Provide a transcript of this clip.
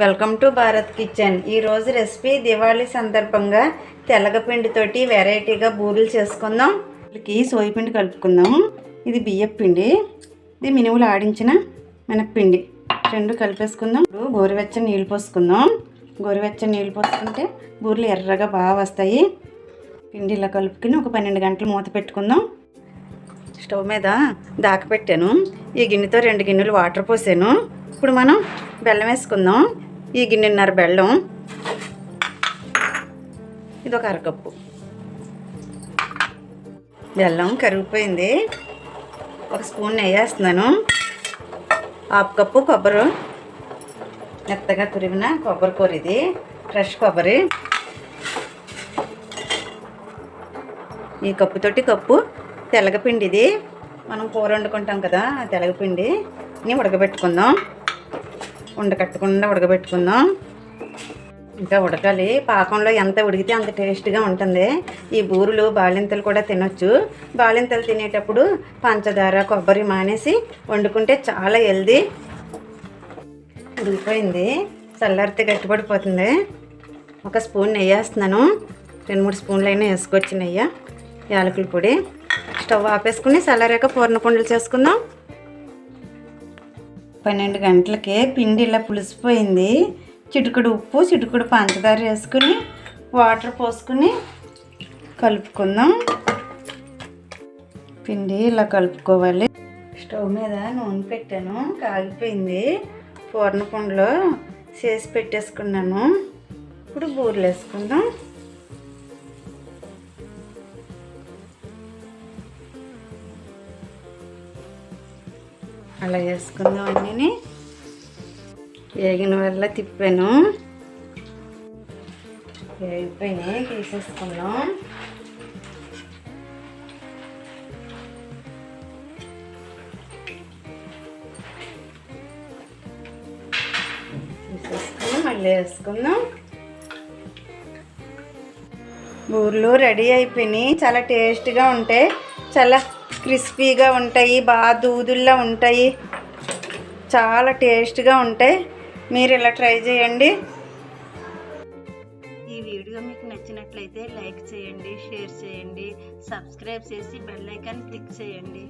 Welcome to Bharat kitchen. ఈరోజు recipe Diwali సందర్భంగా తెల్లగపిండితోటి వెరైటీగా బూరెలు చేసుకుందాం. వీళ్ళకి సోయపిండి కలుపుకుందాం. ఇది బియ్యపు పిండి. ఇది మినుములు ఆడించిన మినప్పిండి రెండు కలిపేసుకుందాం. ఇప్పుడు గోరువెచ్చని నీళ్ళు పోసుకుందాం. గోరువెచ్చని నీళ్ళు పోసుకుంటే బూరెలు ఎర్రగా బాగా వస్తాయి. పిండి ఇలా కలుపుకుని ఒక పన్నెండు గంటలు మూత పెట్టుకుందాం. స్టవ్ మీద దాకపెట్టాను. ఈ గిన్నెతో రెండు గిన్నెలు వాటర్ పోసాను. ఇప్పుడు మనం బెల్లం వేసుకుందాం. ఈ గిన్నెన్నర బెల్లం. ఇది ఒక అరకప్పు. బెల్లం కరిగిపోయింది. ఒక స్పూన్ నెయ్యి హాఫ్ కప్పు కొబ్బరి. మెత్తగా తురిమిన కొబ్బరి కూర ఇది. ఫ్రెష్ కొబ్బరి. ఈ కప్పుతోటి కప్పు. తెలగపిండి ఇది. మనం కూర వండుకుంటాం కదా తెలగపిండి. ఉడకబెట్టుకుందాం. ఉండకట్టకుండా ఉడకబెట్టుకుందాం. ఇంకా ఉడకాలి. పాకంలో ఎంత ఉడికితే అంత టేస్ట్గా ఉంటుంది. ఈ బూరులు బాలింతలు కూడా తినొచ్చు. బాలింతలు తినేటప్పుడు పంచదార కొబ్బరి మానేసి వండుకుంటే చాలా హెల్దీ ఉడికిపోయింది. చల్లారితే గట్టిపడిపోతుంది. ఒక స్పూన్ నెయ్యి వేస్తున్నాను. రెండు మూడు స్పూన్లు అయినా వేసుకొచ్చి నెయ్యి యాలకుల పొడి. స్టవ్ ఆపేసుకుని చల్లారాక పూర్ణ కుండలు చేసుకుందాం. పన్నెండు గంటలకే పిండి ఇలా పులిసిపోయింది. చిటుకుడు ఉప్పు చిటుకుడు పంచదార వేసుకుని వాటర్ పోసుకుని కలుపుకుందాం. పిండి ఇలా కలుపుకోవాలి. స్టవ్ మీద నూనె పెట్టాను కాగిపోయింది. పూర్ణ పండులో చేసి పెట్టేసుకున్నాను. ఇప్పుడు బూరెలు వేసుకుందాం. అలా వేసుకుందాం అన్నీ వేగిన వల్ల తిప్పాను. వేగిపోయినాయి తీసేసుకుందాం. తీసేసుకుని మళ్ళీ వేసుకుందాం. బూర్లు రెడీ అయిపోయినాయి. చాలా టేస్ట్గా ఉంటాయి చాలా క్రిస్పీగా ఉంటాయి బాగా దూదుల్లా ఉంటాయి. చాలా టేస్ట్గా ఉంటాయి. మీరు ఇలా ట్రై చేయండి. ఈ వీడియో మీకు నచ్చినట్లయితే లైక్ చేయండి షేర్ చేయండి సబ్స్క్రైబ్ చేసి బెల్ ఐకాన్ క్లిక్ చేయండి.